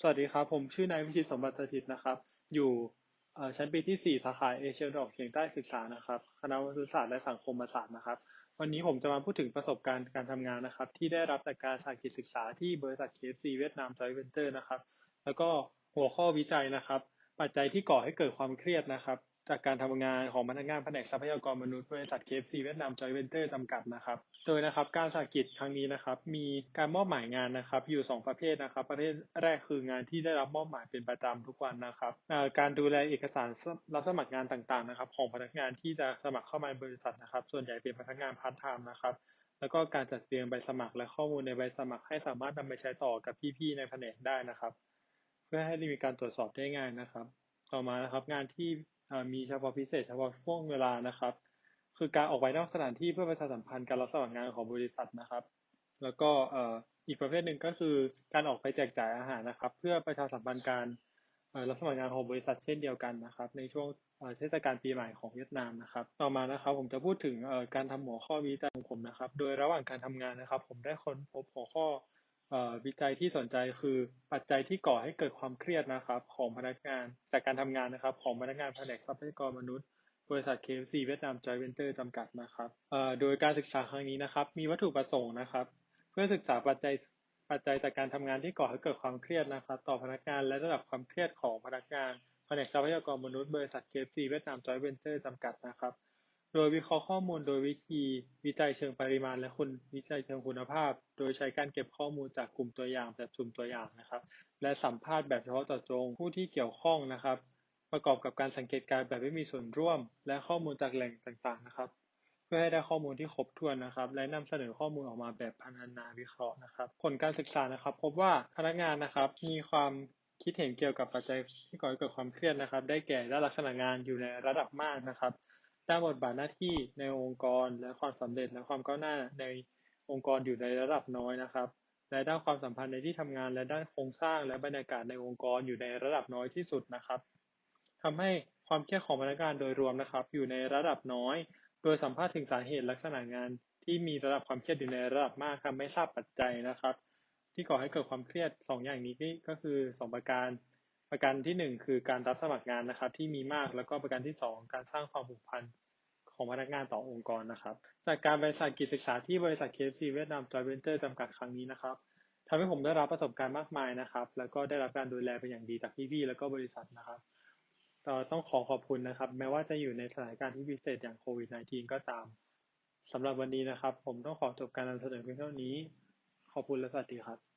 สวัสดีครับ ผมชื่อนายวิชิตสมบัติสถิตนะครับ อยู่ชั้นปีที่ 4 สาขาเอเชียตะวันออกเฉียงใต้ศึกษานะครับ คณะวิทยาศาสตร์และสังคมศาสตร์นะครับ วันนี้ผมจะมาพูดถึงประสบการณ์การทำงานนะครับ ที่ได้รับจากการสากิจศึกษาที่บริษัทเคฟซีเวียดนามจอยเวนเจอร์นะครับ แล้วก็หัวข้อวิจัยนะครับ ปัจจัยที่ก่อให้เกิดความเครียดนะครับ จากการทำงานของพนักงานแผนกทรัพยากรมนุษย์บริษัท KFC เวียดนามจอยเวนเจอร์จำกัดนะครับ โดยนะครับการสากิจครั้งนี้นะครับ มีการมอบหมายงานนะครับ อยู่ 2 ประเภทนะครับ ประเภทแรกคืองานที่ได้รับมอบหมายเป็นประจำทุกวันนะครับการดูแลเอกสารรับสมัครงานต่างๆนะครับ ของพนักงานที่จะสมัครเข้ามาในบริษัทนะครับ ส่วนใหญ่เป็นพนักงานพาร์ทไทม์นะครับแล้วก็การจัดเตรียงใบสมัครและข้อมูลในใบสมัครให้สามารถนำไปใช้ต่อกับพี่ๆในแผนกได้นะครับ เพื่อให้มีการตรวจสอบได้ง่ายนะครับ ต่อมานะครับ งานที่ มีเฉพาะพิเศษเฉพาะช่วงเวลานะครับ คือการออกไปนอกสถานที่เพื่อประชาสัมพันธ์การรับสมัครงานของบริษัทนะครับ แล้วก็อีกประเภทหนึ่งก็คือการออกไปแจกจ่ายอาหารนะครับ เพื่อประชาสัมพันธ์การรับสมัครงานของบริษัทเช่นเดียวกันนะครับ ในช่วงเทศกาลปีใหม่ของเวียดนามนะครับ ต่อมานะครับ ผมจะพูดถึงการทำหัวข้อวิจัยของผมนะครับ โดยระหว่างการทำงานนะครับ ผมได้ค้นพบหัวข้อ วิจัยที่สนใจคือปัจจัยที่ก่อให้เกิดความเครียดนะครับ ของพนักงานจากการทำงานนะครับ ของพนักงานแผนกทรัพยากรมนุษย์บริษัท KFC เวียดนามจอยเวนเตอร์จำกัดนะครับโดยการศึกษาครั้งนี้นะครับ มีวัตถุประสงค์นะครับ เพื่อศึกษาปัจจัยปัจจัยจากการทำงานที่ก่อให้เกิดความเครียดนะครับ ต่อพนักงานและระดับความเครียดของพนักงานแผนกทรัพยากรมนุษย์บริษัท KFC เวียดนามจอยเวนเตอร์จำกัดนะครับ โดยวิเคราะห์ข้อมูลโดยวิธีวิจัยเชิงปริมาณและคุณวิจัยเชิงคุณภาพ โดยใช้การเก็บข้อมูลจากกลุ่มตัวอย่างแบบสุ่มตัวอย่างนะครับ และสัมภาษณ์แบบเฉพาะเจาะจงผู้ที่เกี่ยวข้องนะครับ ประกอบกับการสังเกตการแบบไม่มีส่วนร่วม และข้อมูลจากแหล่งต่างๆนะครับ เพื่อให้ได้ข้อมูลที่ครบถ้วนนะครับ และนำเสนอข้อมูลออกมาแบบพันนาวิเคราะห์นะครับ ผลการศึกษานะครับ พบว่าพนักงานนะครับมีความคิดเห็นเกี่ยวกับปัจจัยที่ก่อให้เกิดความเครียดนะครับ ได้แก่ด้านลักษณะงานอยู่ในระดับมากนะครับ ด้านบทบาทหน้าที่ในองค์กร และความสำเร็จและความก้าวหน้าในองค์กรอยู่ในระดับน้อยนะครับและด้านความสัมพันธ์ในที่ทำงานและด้านโครงสร้างและบรรยากาศในองค์กรอยู่ในระดับน้อยที่สุดนะครับทำให้ความเครียดของพนักงานโดยรวมนะครับ อยู่ในระดับน้อย โดยสัมภาษณ์ถึงสาเหตุลักษณะงาน ที่มีระดับความเครียดอยู่ในระดับมากครับไม่ทราบปัจจัยนะครับ ที่ก่อให้เกิดความเครียด 2 อย่างนี้ก็คือ 2 ประการ ประการที่1คือการรับสมัครงานนะครับ ที่มีมากแล้วก็ประการที่2การสร้างความผูกพันของพนักงานต่อองค์กรนะครับ จากการบริษัทกิจศึกษาที่บริษัท KFC เวียดนามจอยเวนเจอร์จำกัดครั้งนี้นะครับทำให้ผมได้รับประสบการณ์มากมายนะครับ แล้วก็ได้รับการดูแลเป็นอย่างดีจากพี่ๆแล้วก็บริษัทนะครับต้องขอขอบคุณนะครับ แม้ว่าจะอยู่ในสถานการณ์ที่พิเศษอย่างโควิด -19 ก็ตามสำหรับวันนี้นะครับ ผมต้องขอจบการนำเสนอเพียงเท่านี้ ขอบคุณและสวัสดีครับ